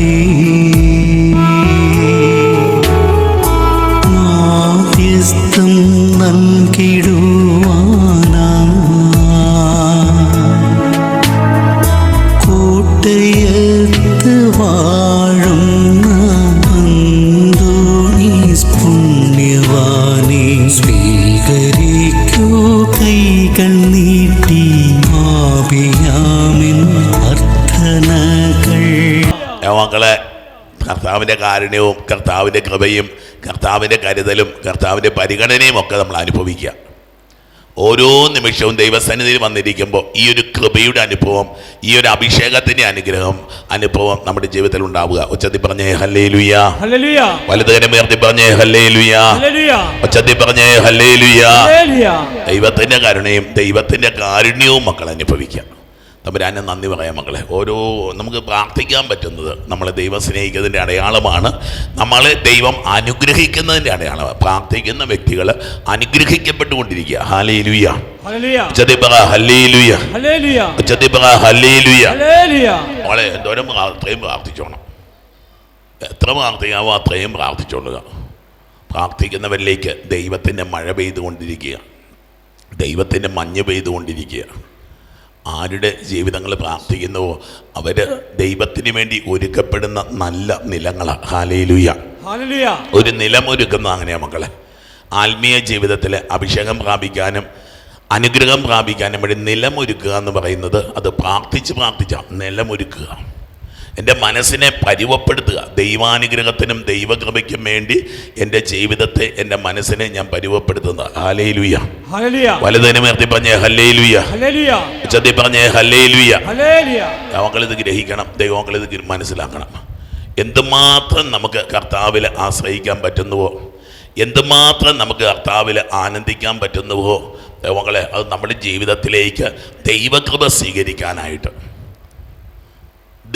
ഉപേക്ഷിക്കാതെ മാധ്യസ്ഥം നൽകിടുവാനാ കർത്താവിന്റെ കാരുണ്യവും കർത്താവിന്റെ കൃപയും കർത്താവിന്റെ കരുതലും കർത്താവിന്റെ പരിഗണനയും ഒക്കെ നമ്മൾ അനുഭവിക്കുക. ഓരോ നിമിഷവും ദൈവസന്നിധിയിൽ വന്നിരിക്കുമ്പോൾ ഈ ഒരു കൃപയുടെ അനുഭവം ഈ ഒരു അഭിഷേകത്തിന്റെ അനുഗ്രഹം അനുഭവം നമ്മുടെ ജീവിതത്തിൽ ഉണ്ടാവുക. ഉച്ചത്തിൽ പറഞ്ഞേ ഹല്ലേ ലുയാ വലുതകരം ഉയർത്തി പറഞ്ഞേ ഹല്ലേ ലുയാ ഉച്ചത്തിൽ പറഞ്ഞേ ഹല്ലേ ലുയാ ദൈവത്തിന്റെ കരുണയും ദൈവത്തിന്റെ കാരുണ്യവും മക്കൾ അനുഭവിക്കാം തമ്പുരാനെ നന്ദി പറയാം മക്കളെ. ഓരോ നമുക്ക് പ്രാർത്ഥിക്കാൻ പറ്റുന്നത് നമ്മളെ ദൈവം സ്നേഹിക്കുന്നതിന്റെ അടയാളമാണ്. നമ്മളെ ദൈവം അനുഗ്രഹിക്കുന്നതിന്റെ അടയാളമാണ്. പ്രാർത്ഥിക്കുന്ന വ്യക്തികൾ അനുഗ്രഹിക്കപ്പെട്ടുകൊണ്ടിരിക്കുക. ഹല്ലേലുയ. ഹല്ലേലൂയ. മോളെ എന്തോരം അത്രയും പ്രാർത്ഥിച്ചോണം. എത്ര പ്രാർത്ഥിക്കാവോ അത്രയും പ്രാർത്ഥിച്ചോളുക. പ്രാർത്ഥിക്കുന്നവരിലേക്ക് ദൈവത്തിന്റെ മഴ പെയ്തുകൊണ്ടിരിക്കുക. ദൈവത്തിന്റെ മഞ്ഞ് പെയ്തുകൊണ്ടിരിക്കുക. ആരുടെ ജീവിതങ്ങൾ പ്രാർത്ഥിക്കുന്നുവോ അവർ ദൈവത്തിന് വേണ്ടി ഒരുക്കപ്പെടുന്ന നല്ല നിലങ്ങളാണ്. ഹാലയിലുയ ഒരു ഒരു നിലമൊരുക്കുന്ന അങ്ങനെയാ മക്കളെ. ആത്മീയ ജീവിതത്തിൽ അഭിഷേകം പ്രാപിക്കാനും അനുഗ്രഹം പ്രാപിക്കാനും വേണ്ടി നിലമൊരുക്കുക എന്ന് പറയുന്നത് അത് പ്രാർത്ഥിച്ച് പ്രാർത്ഥിച്ചാണ് നിലമൊരുക്കുക എന്റെ മനസ്സിനെ പരിവപ്പെടുത്തുക. ദൈവാനുഗ്രഹത്തിനും ദൈവകൃപയ്ക്കും വേണ്ടി എന്റെ ജീവിതത്തെ എന്റെ മനസ്സിനെ ഞാൻ പരിവപ്പെടുത്തുന്നത് ഹലേലുയ വലുതിനെ ഉയർത്തി പറഞ്ഞേ ഹല്ലേലുയ. ഉച്ചത്തി പറഞ്ഞേ ഹല്ലേലുയ. മക്കളിത് ഗ്രഹിക്കണം. ദൈവമക്കളിത് മനസ്സിലാക്കണം. എന്തുമാത്രം നമുക്ക് കർത്താവിൽ ആശ്രയിക്കാൻ പറ്റുന്നുവോ? എന്തുമാത്രം നമുക്ക് കർത്താവിൽ ആനന്ദിക്കാൻ പറ്റുന്നുവോ? ദൈവങ്ങളെ അത് നമ്മുടെ ജീവിതത്തിലേക്ക് ദൈവകൃപ സ്വീകരിക്കാനായിട്ട്.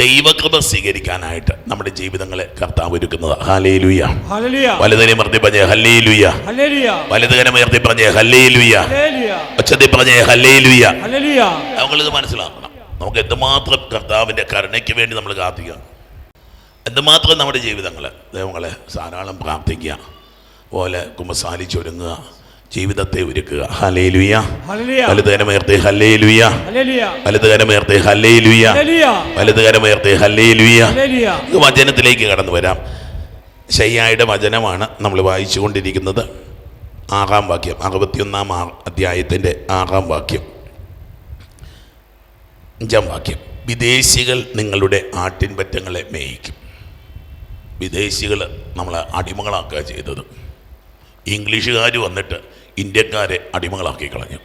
ദൈവകൃപ സ്വീകരിക്കാനായിട്ട് നമ്മുടെ ജീവിതങ്ങളെ കർത്താവ് ഒരുക്കുന്നത്. ഹലേ ലുയ ഹല്ലേലൂയ. വലുതിനെ മർത്തി പറഞ്ഞേ ഹല്ലേ ലുയ ഹല്ലേലൂയ. വലുതിനെ ഉയർത്തി പറഞ്ഞേ ഹല്ലേ ലുയ ഹല്ലേലൂയ. ഒച്ചത്തിൽ പറഞ്ഞേ ഹല്ലേ ലുയ ഹല്ലേലൂയ. നമ്മളിത് മനസ്സിലാക്കണം. നമുക്ക് എന്തുമാത്രം കർത്താവിന്റെ കരുണയ്ക്ക് വേണ്ടി നമ്മൾ കാത്തിക്കുക എന്തുമാത്രം നമ്മുടെ ജീവിതങ്ങൾ ദൈവങ്ങളെ ധാരാളം പ്രാർത്ഥിക്കുക. പോലെ കുമ്പസാലിച്ചൊരുങ്ങുക. ജീവിതത്തെ ഒരുക്കുക. ഹലേ ലുയ വലുതുകരമേർത്തെ ലുയ ഹല്ലേലൂയ. വലുതുകരമേർത്തെ ലുയ ഹല്ലേലൂയ. വലുതുകരമേർത്തെ ലുയ ഇത് വചനത്തിലേക്ക് കടന്നു വരാം. ശയ്യായുടെ വചനമാണ് നമ്മൾ വായിച്ചുകൊണ്ടിരിക്കുന്നത്. ആറാം വാക്യം അറുപത്തിയൊന്നാം ആ അധ്യായത്തിന്റെ ആറാം വാക്യം. അഞ്ചാം വാക്യം. വിദേശികൾ നിങ്ങളുടെ ആട്ടിൻപറ്റങ്ങളെ മേയിക്കും. വിദേശികൾ നമ്മളെ അടിമകളാക്കുക ചെയ്തത്. ഇംഗ്ലീഷുകാർ വന്നിട്ട് ഇന്ത്യക്കാരെ അടിമകളാക്കി കളഞ്ഞു.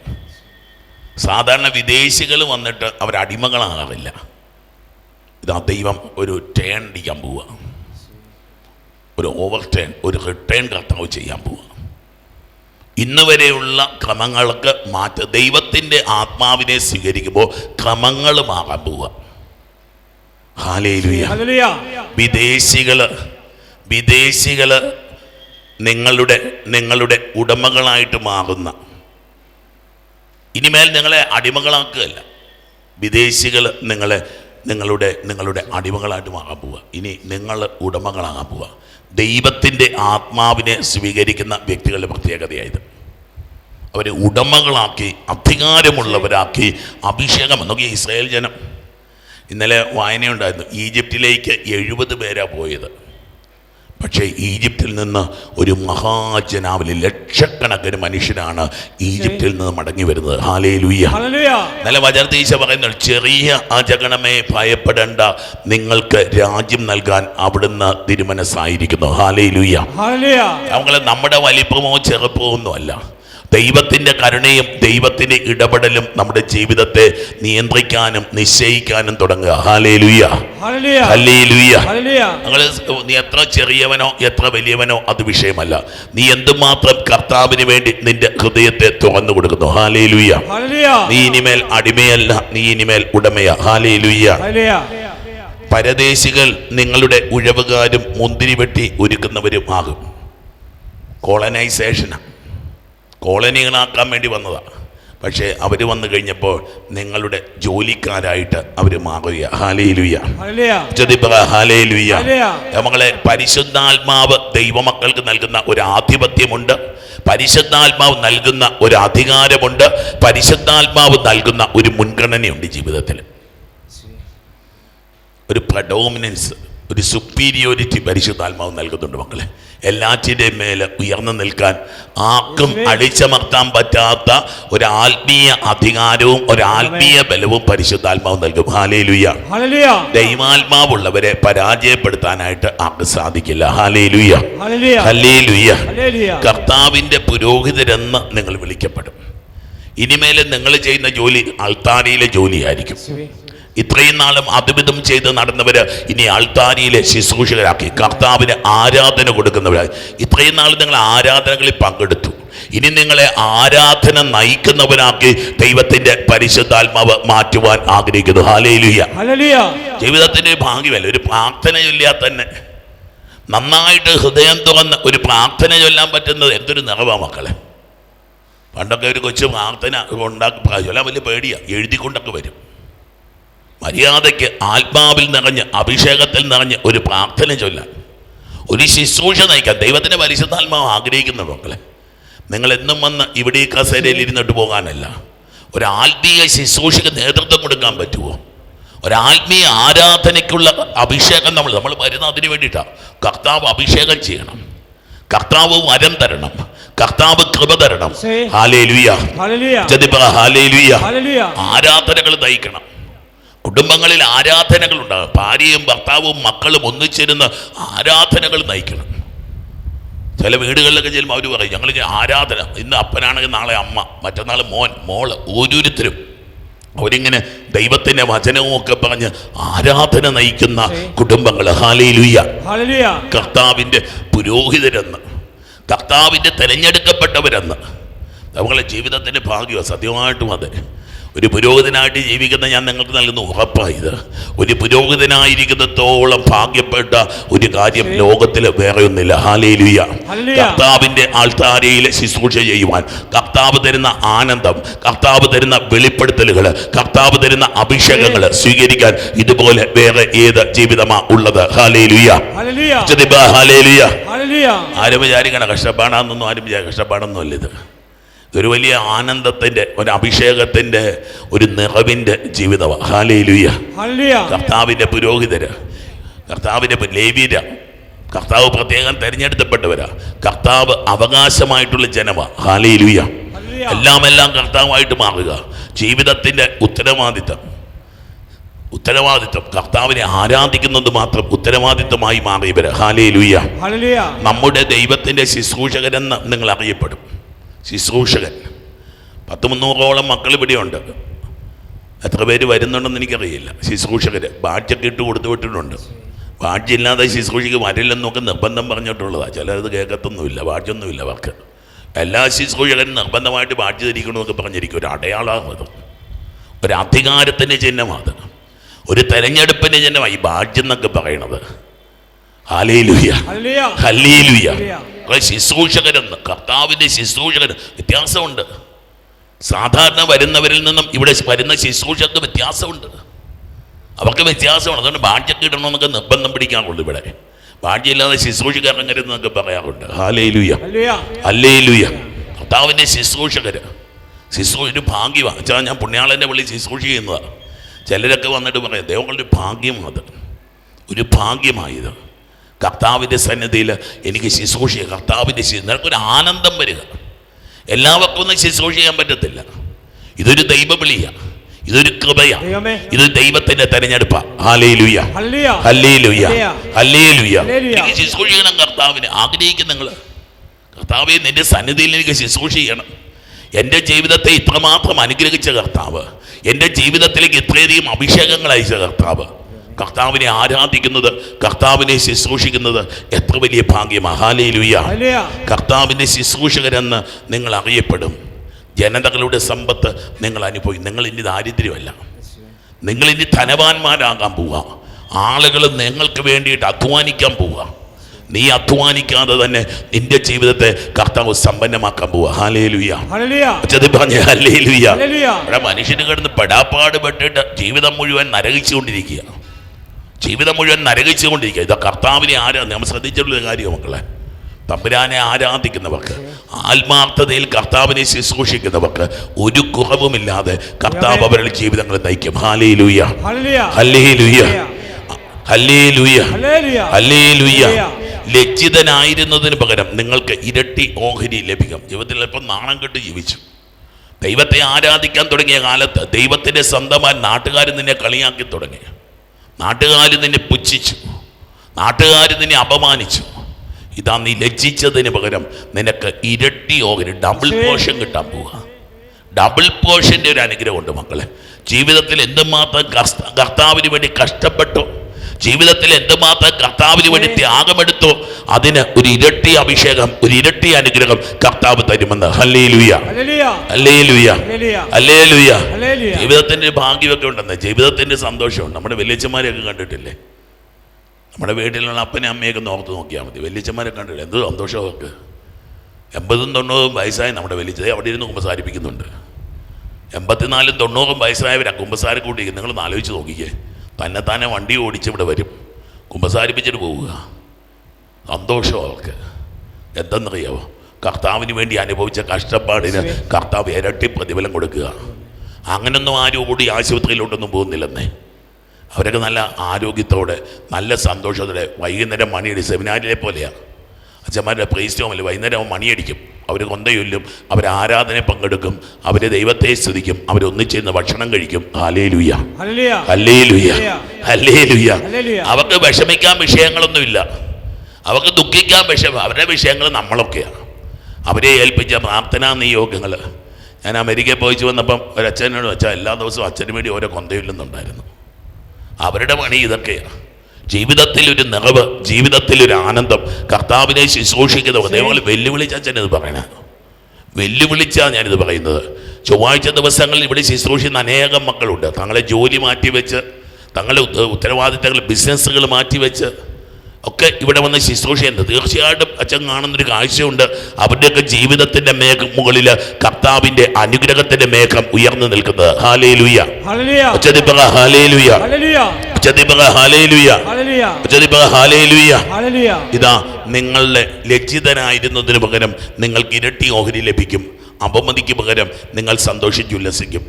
സാധാരണ വിദേശികൾ വന്നിട്ട് അവർ അടിമകളാകാറില്ല. ഇതാ ദൈവം ഒരു ടേൺ അടിക്കാൻ പോവുക. ഒരു ഓവർ ടേൺ ഒരു റിട്ടേൺ കർത്താവ് ചെയ്യാൻ പോവുക. ഇന്ന് വരെയുള്ള ക്രമങ്ങൾക്ക് മാറ്റ ദൈവത്തിന്റെ ആത്മാവിനെ സ്വീകരിക്കുമ്പോൾ ക്രമങ്ങൾ മാറാൻ പോവുക. ഹാലേലുയ വിദേശികൾ വിദേശികൾ നിങ്ങളുടെ നിങ്ങളുടെ ഉടമകളായിട്ട് മാറുന്ന. ഇനിമേൽ നിങ്ങളെ അടിമകളാക്കുകയല്ല. വിദേശികൾ നിങ്ങളെ നിങ്ങളുടെ നിങ്ങളുടെ അടിമകളായിട്ട് മാറാൻ പോവുക. ഇനി നിങ്ങൾ ഉടമകളാകാൻ പോവുക. ദൈവത്തിന്റെ ആത്മാവിനെ സ്വീകരിക്കുന്ന വ്യക്തികളുടെ പ്രത്യേകതയായത്. അവരെ ഉടമകളാക്കി അധികാരമുള്ളവരാക്കി അഭിഷേകം. നോക്കി ഇസ്രായേൽ ജനം. ഇന്നലെ വായനയുണ്ടായിരുന്നു. ഈജിപ്തിലേക്ക് എഴുപത് പേരാണ് പോയത്. പക്ഷേ ഈജിപ്തിൽ നിന്ന് ഒരു മഹാജനാവലി ലക്ഷക്കണക്കിന് മനുഷ്യനാണ് ഈജിപ്തിൽ നിന്ന് മടങ്ങി വരുന്നത്. ഹാലേ ലുയ്യ നല്ല വചർത്തീശ പറയുന്നു ചെറിയ അജഗണമേ ഭയപ്പെടേണ്ട. നിങ്ങൾക്ക് രാജ്യം നൽകാൻ അവിടുന്ന് തിരുമനസ്സായിരിക്കുന്നു. ഹാലേ ലുയ്യ നമ്മളെ നമ്മുടെ വലിപ്പമോ ചെറുപ്പമോ ഒന്നുമല്ല. ദൈവത്തിന്റെ കരുണയും ദൈവത്തിന്റെ ഇടപെടലും നമ്മുടെ ജീവിതത്തെ നിയന്ത്രിക്കാനും നിശ്ചയിക്കാനും തുടങ്ങുക. നിങ്ങൾ നീ എത്ര ചെറിയവനോ എത്ര വലിയവനോ അത് വിഷയമല്ല. നീ എന്തുമാത്രം കർത്താവിന് വേണ്ടി നിന്റെ ഹൃദയത്തെ തുറന്നു കൊടുക്കുന്നു. ഹാലേ ലുയ്യ നീ ഇനിമേൽ അടിമയല്ല നീ ഇനിമേൽ ഉടമയ. ഹാലേ ലുയ്യ പരദേശികൾ നിങ്ങളുടെ ഉഴവുകാരും മുന്തിരി വെട്ടി ഒരുക്കുന്നവരും ആകും കോളനൈസേഷനാണ് കോളനികളാക്കാൻ വേണ്ടി വന്നതാണ് പക്ഷേ അവർ വന്നു കഴിഞ്ഞപ്പോൾ നിങ്ങളുടെ ജോലിക്കാരായിട്ട് അവർ മാറുക നമ്മളെ പരിശുദ്ധാത്മാവ് ദൈവമക്കൾക്ക് നൽകുന്ന ഒരു ആധിപത്യമുണ്ട്. പരിശുദ്ധാത്മാവ് നൽകുന്ന ഒരു അധികാരമുണ്ട്. പരിശുദ്ധാത്മാവ് നൽകുന്ന ഒരു മുൻഗണനയുണ്ട് ജീവിതത്തിൽ. ഒരു പ്രഡോമിനൻസ് ഒരു സുപ്പീരിയോറിറ്റി പരിശുദ്ധാത്മാവ് നൽകുന്നുണ്ട് മക്കളെ. എല്ലാറ്റിന്റെയും മേലെ ഉയർന്നു നിൽക്കാൻ ആർക്കും അടിച്ചമർത്താൻ പറ്റാത്ത ഒരു ആത്മീയ അധികാരവും ഒരു ആത്മീയ ബലവും പരിശുദ്ധാത്മാവ് നൽകും. ഹല്ലേലൂയ ദൈവാത്മാവുള്ളവരെ പരാജയപ്പെടുത്താനായിട്ട് ആർക്ക് സാധിക്കില്ല? ഹല്ലേലുയ്യ ഹല്ലേലൂയ കർത്താവിന്റെ പുരോഹിതരെന്ന് നിങ്ങൾ വിളിക്കപ്പെടും. ഇനിമേലെ നിങ്ങൾ ചെയ്യുന്ന ജോലി അൾത്താരയിലെ ജോലിയായിരിക്കും. ഇത്രയും നാളും അതുവിധം ചെയ്ത് നടന്നവര് ഇനി ആൾത്താരിയിലെ ശുശ്രൂഷകരാക്കി കർത്താവിന് ആരാധന കൊടുക്കുന്നവരായി. ഇത്രയും നാൾ നിങ്ങൾ ആരാധനകളിൽ പങ്കെടുത്തു. ഇനി നിങ്ങളെ ആരാധന നയിക്കുന്നവരാക്കി ദൈവത്തിന്റെ പരിശുദ്ധാത്മാവ് മാറ്റുവാൻ ആഗ്രഹിക്കുന്നു. Hallelujah hallelujah. ജീവിതത്തിന്റെ ഒരു ഭാഗ്യമല്ല ഒരു പ്രാർത്ഥനയില്ല തന്നെ. നന്നായിട്ട് ഹൃദയം തുറന്ന് ഒരു പ്രാർത്ഥന ചൊല്ലാൻ പറ്റുന്നത് എന്തൊരു നിറവാ മക്കളെ. പണ്ടൊക്കെ ഒരു കൊച്ചു പ്രാർത്ഥന ഉണ്ടാക്കി ചൊല്ലാൻ വലിയ പേടിയാണ് എഴുതിക്കൊണ്ടൊക്കെ വരും. മര്യാദയ്ക്ക് ആത്മാവിൽ നിറഞ്ഞ് അഭിഷേകത്തിൽ നിറഞ്ഞ് ഒരു പ്രാർത്ഥന ചൊല്ലാൻ ഒരു ശുശ്രൂഷ നയിക്കാൻ ദൈവത്തിന്റെ പരിശുദ്ധാത്മാവ് ആഗ്രഹിക്കുന്നു മക്കളെ നിങ്ങൾ എന്നും വന്ന് ഇവിടെ ഈ കസേരയിൽ ഇരുന്നിട്ട് പോകാനല്ല. ഒരു ആത്മീയ ശുശ്രൂഷയ്ക്ക് നേതൃത്വം കൊടുക്കാൻ പറ്റുമോ ഒരാത്മീയ ആരാധനയ്ക്കുള്ള അഭിഷേകം നമ്മൾ നമ്മൾ വരുന്ന അതിന് വേണ്ടിയിട്ടാണ് കർത്താവ് അഭിഷേകം ചെയ്യണം. കർത്താവ് വരം തരണം. കർത്താവ് കൃപ തരണം. ശരി. ഹാലേ ലുയ്യ ഹല്ലേലൂയ ഹാലേ ലുയ്യ ഹല്ലേലൂയ ആരാധനകൾ നയിക്കണം. കുടുംബങ്ങളിൽ ആരാധനകൾ ഉണ്ടാകും. ഭാര്യയും ഭർത്താവും മക്കളും ഒന്നിച്ചിരുന്ന് ആരാധനകൾ നയിക്കണം. ചില വീടുകളിലൊക്കെ ചെല്ലുമ്പോൾ അവർ പറയും ഞങ്ങൾ ആരാധന ഇന്ന് അപ്പനാണെങ്കിൽ നാളെ അമ്മ മറ്റന്നാൾ മോൻ മോൾ ഓരോരുത്തരും. അവരിങ്ങനെ ദൈവത്തിന്റെ വചനവും ഒക്കെ പറഞ്ഞ് ആരാധന നയിക്കുന്ന കുടുംബങ്ങൾ ഹാലയിലുയ്യ കർത്താവിന്റെ പുരോഹിതരെന്ന്. കർത്താവിന്റെ തിരഞ്ഞെടുക്കപ്പെട്ടവരെന്ന്. നമ്മളെ ജീവിതത്തിന്റെ ഭാഗ്യമാണ് സത്യമായിട്ടും അതെ. ഒരു പുരോഹിതനായിട്ട് ജീവിക്കുന്ന ഞാൻ നിങ്ങൾക്ക് നൽകുന്ന ഉറപ്പായത് ഒരു പുരോഹിതനായിരിക്കുന്നത്തോളം ഭാഗ്യപ്പെട്ട ഒരു കാര്യം ലോകത്തിൽ വേറെ ഒന്നില്ല ഹാലേലുയ കർത്താവിന്റെ കർത്താവിന്റെ ആൾത്താരയിൽ ശുശ്രൂഷ ചെയ്യുവാൻ. കർത്താവ് തരുന്ന ആനന്ദം കർത്താവ് തരുന്ന വെളിപ്പെടുത്തലുകൾ കർത്താവ് തരുന്ന അഭിഷേകങ്ങൾ സ്വീകരിക്കാൻ ഇതുപോലെ വേറെ ഏത് ജീവിതമാ ഉള്ളത്? ഹാലേലുയ ആരും വിചാരിക്കണ കഷ്ടപ്പാടാന്നൊന്നും ആരും വിചാരിക്കണം കഷ്ടപ്പാടൊന്നും അല്ല ഇത്. ഇതൊരു വലിയ ആനന്ദത്തിന്റെ ഒരു അഭിഷേകത്തിന്റെ ഒരു നിറവിന്റെ ജീവിതമാണ് കർത്താവിന്റെ പുരോഹിതര് കർത്താവിന്റെ ലേവിര ലേവ്യര കർത്താവ് പ്രത്യേകം തിരഞ്ഞെടുത്തപ്പെട്ടവരാ. കർത്താവ് അവകാശമായിട്ടുള്ള ജനമാ. Hallelujah hallelujah. എല്ലാം എല്ലാം കർത്താവായിട്ട് മാറുക. ജീവിതത്തിന്റെ ഉത്തരവാദിത്തം. ഉത്തരവാദിത്വം കർത്താവിനെ ആരാധിക്കുന്നത് മാത്രം ഉത്തരവാദിത്വമായി മാറിയവര്. ഹല്ലേലൂയ. നമ്മുടെ ദൈവത്തിന്റെ ശുശ്രൂഷകരെന്ന് നിങ്ങൾ അറിയപ്പെടും ശുശ്രൂഷകൻ പത്ത് മുന്നൂറോളം മക്കൾ ഇവിടെയുണ്ട്. എത്ര പേര് വരുന്നുണ്ടെന്ന് എനിക്കറിയില്ല. ശുശ്രൂഷകർ ബാഡ്ജൊക്കെ ഇട്ട് കൊടുത്തു വിട്ടിട്ടുണ്ട്. ബാഡ്ജില്ലാതെ ശുശ്രൂഷയ്ക്ക് വരില്ലെന്നൊക്കെ നിർബന്ധം പറഞ്ഞിട്ടുള്ളതാണ് ചിലരത് കേൾക്കത്തൊന്നുമില്ല. ബാഡ്ജൊന്നുമില്ല അവർക്ക്. എല്ലാ ശുശ്രൂഷകരും നിർബന്ധമായിട്ട് ബാഡ്ജ് ധരിക്കണമെന്നൊക്കെ പറഞ്ഞിരിക്കും. ഒരു അടയാളമാണ് അത്. ഒരു അധികാരത്തിന്റെ ചിഹ്നമാണ് ഒരു തെരഞ്ഞെടുപ്പിന്റെ ചിഹ്നമാണ് ഈ ബാഡ്ജ് എന്നൊക്കെ പറയണത്. ഹല്ലേലൂയ. കുറെ ശുശ്രൂഷകരെന്ന് കർത്താവിന്റെ ശുശ്രൂഷകർ വ്യത്യാസമുണ്ട്. സാധാരണ വരുന്നവരിൽ നിന്നും ഇവിടെ വരുന്ന ശുശ്രൂഷക്ക് വ്യത്യാസമുണ്ട്. അവർക്ക് വ്യത്യാസമാണ് അതുകൊണ്ട് ബാഡ്ജൊക്കെ ഇടണമെന്നൊക്കെ നിർബന്ധം പിടിക്കാറുള്ളൂ ഇവിടെ. ബാഡ്ജില്ലാതെ ശുശ്രൂഷകർ എന്നൊക്കെ പറയാറുണ്ട്. Hallelujah hallelujah. കർത്താവിന്റെ ശുശ്രൂഷകർ ശുശ്രൂ ഒരു ഭാഗ്യമാണ്. വെച്ചാൽ ഞാൻ പുണ്യാളന്റെ പള്ളി ശുശ്രൂഷ ചെയ്യുന്നതാണ് ചിലരൊക്കെ വന്നിട്ട് പറയും ദൈവങ്ങളുടെ ഭാഗ്യമാണ് അത്. ഒരു ഭാഗ്യമായത്. കർത്താവിന്റെ സന്നിധിയിൽ എനിക്ക് ശുശ്രൂഷ കർത്താവിന്റെ നിനക്കൊരു ആനന്ദം വരിക. എല്ലാവർക്കും ഒന്നും ശുശ്രൂഷ ചെയ്യാൻ പറ്റത്തില്ല. ഇതൊരു ദൈവവിളിയാണ് ഇതൊരു കൃപയാണ് ദൈവമേ. ഇത് ദൈവത്തിന്റെ തെരഞ്ഞെടുപ്പാ. എനിക്ക് ശുശ്രൂഷ ചെയ്യണം കർത്താവിന്. ആഗ്രഹിക്കുന്ന നിങ്ങൾ കർത്താവെ നിന്റെ സന്നിധിയിൽ എനിക്ക് ശുശ്രൂഷ ചെയ്യണം. എന്റെ ജീവിതത്തെ ഇത്രമാത്രം അനുഗ്രഹിച്ച കർത്താവ്. എന്റെ ജീവിതത്തിലേക്ക് ഇത്രയധികം അഭിഷേകങ്ങൾ അയച്ച കർത്താവ്. കർത്താവിനെ ആരാധിക്കുന്നത് കർത്താവിനെ ശുശ്രൂഷിക്കുന്നത് എത്ര വലിയ ഭാഗ്യം ഹല്ലേലൂയ. കർത്താവിന്റെ ശുശ്രൂഷകരെന്ന് നിങ്ങൾ അറിയപ്പെടും. ജനതകളുടെ സമ്പത്ത് നിങ്ങൾ അനുഭവിക്കും. നിങ്ങൾ ഇനി ദാരിദ്ര്യമല്ല. നിങ്ങൾ ഇനി ധനവാന്മാരാകാൻ പോവുക ആളുകൾ നിങ്ങൾക്ക് വേണ്ടിയിട്ട് അധ്വാനിക്കാൻ പോവുക നീ അധ്വാനിക്കാതെ തന്നെ നിന്റെ ജീവിതത്തെ കർത്താവ് സമ്പന്നമാക്കാൻ പോവുക ഹാലേ മനുഷ്യന് കിടന്ന് പെടാപ്പാട് പെട്ടിട്ട് ജീവിതം മുഴുവൻ നരകിച്ചുകൊണ്ടിരിക്കുക. ജീവിതം മുഴുവൻ നരകിച്ചുകൊണ്ടിരിക്കുക. ഇത് കർത്താവിനെ ആരാ നമ്മൾ ശ്രദ്ധിച്ചിട്ടുള്ള കാര്യം മക്കളെ. തമ്പുരാനെ ആരാധിക്കുന്നവർക്ക് ആത്മാർത്ഥതയിൽ കർത്താവിനെ ശുശ്രൂഷിക്കുന്നവർക്ക് ഒരു കുറവുമില്ലാതെ കർത്താവ് അവരുടെ ജീവിതങ്ങൾ നയിക്കും. ഹാലേ ലൂയ ഹല്ലേ ലൂയ ഹല്ലേ ലൂയ ഹല്ലേ ലൂയ ലജ്ജിതനായിരുന്നതിന് പകരം നിങ്ങൾക്ക് ഇരട്ടി ഓഹരി ലഭിക്കും. ജീവിതത്തിൽ അല്പം നാണം കെട്ട് ജീവിച്ചു. ദൈവത്തെ ആരാധിക്കാൻ തുടങ്ങിയ കാലത്ത് ദൈവത്തിന്റെ സ്വന്തമായി നാട്ടുകാർ നിന്നെ കളിയാക്കി തുടങ്ങി. നാട്ടുകാർ നിന്നെ പുച്ഛിച്ചു. നാട്ടുകാർ നിന്നെ അപമാനിച്ചു. ഇതാ നീ ലജ്ജിച്ചതിന് പകരം നിനക്ക് ഇരട്ടി ഓഹരി ഡബിൾ പോഷൻ കിട്ടാൻ പോവുക. ഡബിൾ പോർഷന്റെ ഒരു അനുഗ്രഹമുണ്ട് മക്കളെ. ജീവിതത്തിൽ എന്തുമാത്രം കർത്ത- കർത്താവിന് വേണ്ടി കഷ്ടപ്പെട്ടു ജീവിതത്തിൽ എന്തുമാത്രം കർത്താവിന് വേണ്ടി ത്യാഗമെടുത്തു അതിന് ഒരു ഇരട്ടി അഭിഷേകം ഒരു ഇരട്ടി അനുഗ്രഹം കർത്താവ് തരുമെന്ന്. ഹല്ലേ ലുയ അല്ലേ ലുയ അല്ലേ ലുയ ജീവിതത്തിന്റെ ഭാഗ്യമൊക്കെ ഉണ്ടെന്ന് ജീവിതത്തിന്റെ സന്തോഷമുണ്ട്. നമ്മുടെ വലിയച്ഛന്മാരെയൊക്കെ കണ്ടിട്ടില്ലേ? നമ്മുടെ വീട്ടിലുള്ള അപ്പനെ അമ്മയൊക്കെ നോർത്ത് ഓർത്ത് നോക്കിയാൽ മതി. വലിയച്ഛന്മാരെ കണ്ടില്ല എന്ത് സന്തോഷം അവർക്ക്. എൺപതും തൊണ്ണൂറും വയസ്സായി നമ്മുടെ വലിയച്ഛനെ അവിടെ ഇരുന്ന് കുമ്പസാരിപ്പിക്കുന്നുണ്ട്. എൺപത്തിനാലും തൊണ്ണൂറും വയസ്സായവരാ കുമ്പസാര കൂട്ടിയിരിക്കുന്നത്. നിങ്ങളൊന്ന് ആലോചിച്ച് നോക്കിക്കേ. തന്നെ തന്നെ വണ്ടി ഓടിച്ച് ഇവിടെ വരും. കുമ്പസാരിപ്പിച്ചിട്ട് പോവുക. സന്തോഷം അവർക്ക് എന്തെന്നറിയാവോ? കർത്താവിന് വേണ്ടി അനുഭവിച്ച കഷ്ടപ്പാടിന് കർത്താവ് ഇരട്ടി പ്രതിഫലം കൊടുക്കുക. അങ്ങനൊന്നും ആരും കൂടി ആശുപത്രിയിലോട്ടൊന്നും പോകുന്നില്ലെന്നേ. അവരൊക്കെ നല്ല ആരോഗ്യത്തോടെ നല്ല സന്തോഷത്തോടെ വൈകുന്നേരം മണിയുടെ സെമിനാരിലെ പോലെയാണ് അച്ഛന്മാരുടെ പ്രൈസ്റ്റോമല്ല വൈകുന്നേരം മണിയടിക്കും. അവർ കൊന്തയൊല്ലും അവർ ആരാധന പങ്കെടുക്കും അവർ ദൈവത്തെ സ്തുതിക്കും അവർ ഒന്നിച്ചിരുന്ന് ഭക്ഷണം കഴിക്കും. ഹാലേ ലുയ്യ ഹല്ലേലൂയ. ഹല്ലേ ലുയ്യ ഹല്ലേ ലുയ്യ ഹല്ലേലൂയ. അവർക്ക് വിഷമിക്കാൻ വിഷയങ്ങളൊന്നുമില്ല. അവർക്ക് ദുഃഖിക്കാൻ വിഷമം അവരുടെ വിഷയങ്ങൾ നമ്മളൊക്കെയാണ്. അവരെ ഏൽപ്പിച്ച പ്രാർത്ഥനാ നിയോഗങ്ങൾ ഞാൻ അമേരിക്കയിൽ പോയിച്ചു വന്നപ്പം ഒരു അച്ഛനോട് വെച്ചാൽ എല്ലാ ദിവസവും അച്ഛന് വേണ്ടി ഓരോ കൊന്തയില്ലെന്നുണ്ടായിരുന്നു. അവരുടെ പണി ഇതൊക്കെയാണ് ജീവിതത്തിൽ ഒരു നിറവ് ജീവിതത്തിൽ ഒരു ആനന്ദം. കർത്താവിനെ ശുശ്രൂഷിക്കുന്നവർ ദൈവങ്ങൾ വെല്ലുവിളിച്ചാൽ ഞാനിത് പറയണ. വെല്ലുവിളിച്ചാണ് ഞാനിത് പറയുന്നത്. ചൊവ്വാഴ്ച ദിവസങ്ങളിൽ ഇവിടെ ശുശ്രൂഷിക്കുന്ന അനേകം മക്കളുണ്ട്. തങ്ങളെ ജോലി മാറ്റിവെച്ച് തങ്ങളുടെ ഉത്ത- ഉത്തരവാദിത്തങ്ങൾ ബിസിനസ്സുകൾ മാറ്റിവെച്ച് ഒക്കെ ഇവിടെ വന്ന് ശുശ്രൂഷ ചെയ്യുന്നത് തീർച്ചയായിട്ടും അച്ഛൻ കാണുന്നൊരു കാഴ്ചയുണ്ട്. അവരുടെയൊക്കെ ജീവിതത്തിന്റെ മേഘ മുകളിൽ കർത്താവിന്റെ അനുഗ്രഹത്തിന്റെ മേഘം ഉയർന്നു നിൽക്കുന്നത്. ഹാലേ ലുയ്യ ഹല്ലേലൂയ. ഉച്ചതിപ്പക ഹാലേ ലുയ്യ ഹല്ലേലൂയ. ഉച്ചതിപ്പക ഹാലേ ലുയ്യ ഹല്ലേലൂയ. ഉച്ചതിപ്പക ഹാലേ ലുയ്യ ഹല്ലേലൂയ. ഇതാ നിങ്ങളുടെ ലജ്ജിതനായിരുന്നതിന് പകരം നിങ്ങൾക്ക് ഇരട്ടി ഓഹരി ലഭിക്കും. അപമതിക്ക് പകരം നിങ്ങൾ സന്തോഷിച്ചുല്ലസിക്കും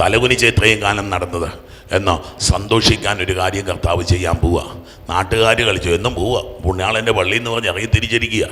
തലകുനിച്ച് ഇത്രയും കാലം നടന്നത്. എന്നോ സന്തോഷിക്കാൻ ഒരു കാര്യം കർത്താവ് ചെയ്യാൻ പോവുക നാട്ടുകാർ കളിച്ചു. എന്നും പോവുക പുണ്യാളന്റെ പള്ളി എന്ന് പറഞ്ഞ് ഇറങ്ങി തിരിച്ചിരിക്കുക.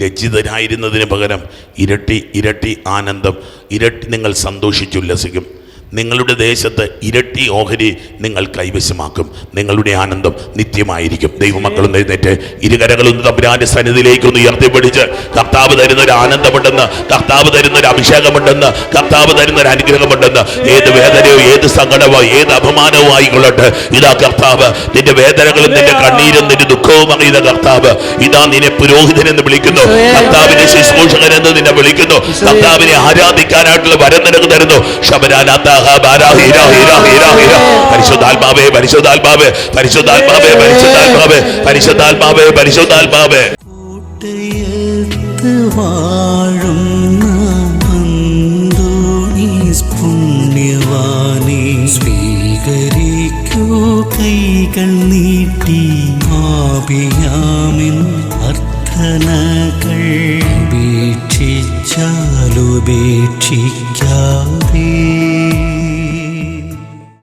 ലജ്ജിതനായിരുന്നതിന് പകരം ഇരട്ടി ഇരട്ടി ആനന്ദം. ഇരട്ടി നിങ്ങൾ സന്തോഷിച്ചുല്ലസിക്കും നിങ്ങളുടെ ദേശത്ത് ഇരട്ടി ഓഹരി നിങ്ങൾ കൈവശമാക്കും. നിങ്ങളുടെ ആനന്ദം നിത്യമായിരിക്കും. ദൈവമക്കളും എഴുന്നേറ്റ് ഇരുകരകളും തമ്പുരാന്റെ സന്നിധിയിലേക്ക് ഒന്ന് ഉയർത്തിപ്പിടിച്ച് കർത്താവ് തരുന്ന ഒരു ആനന്ദമുണ്ടെന്ന് കർത്താവ് തരുന്ന ഒരു അഭിഷേകമുണ്ടെന്ന് കർത്താവ് തരുന്ന ഒരു അനുഗ്രഹമുണ്ടെന്ന് ഏത് വേദനയോ ഏത് സങ്കടമോ ഏത് അപമാനമോ ആയിക്കൊള്ളട്ടെ. ഇതാ കർത്താവ് നിന്റെ വേദനകളും നിന്റെ കണ്ണീരും നിന്റെ ദുഃഖവും അറിയുന്ന കർത്താവ്. ഇതാ നിന്നെ പുരോഹിതൻ എന്ന് വിളിക്കുന്നു. കർത്താവിനെ ശുശ്രൂഷകൻ എന്ന് നിന്നെ വിളിക്കുന്നു. കർത്താവിനെ ആരാധിക്കാനായിട്ടുള്ള വരം നിനക്ക് തരുന്നു. ശബരാനാഥ പരിശുദ്ധാത്മാവേ പരിശുദ്ധാത്മാവേ പരിശുദ്ധാത്മാവേ പരിശുദ്ധാത്മാവേ പരിശുദ്ധാത്മാവേ പരിശുദ്ധാത്മാവേ. സ്വീകരിക്കൂ കൈകൾ നീട്ടി ആപിയാമിൻ അർത്ഥനകൾ. ഉപേക്ഷിച്ചാലുപേക്ഷിക്കാതെ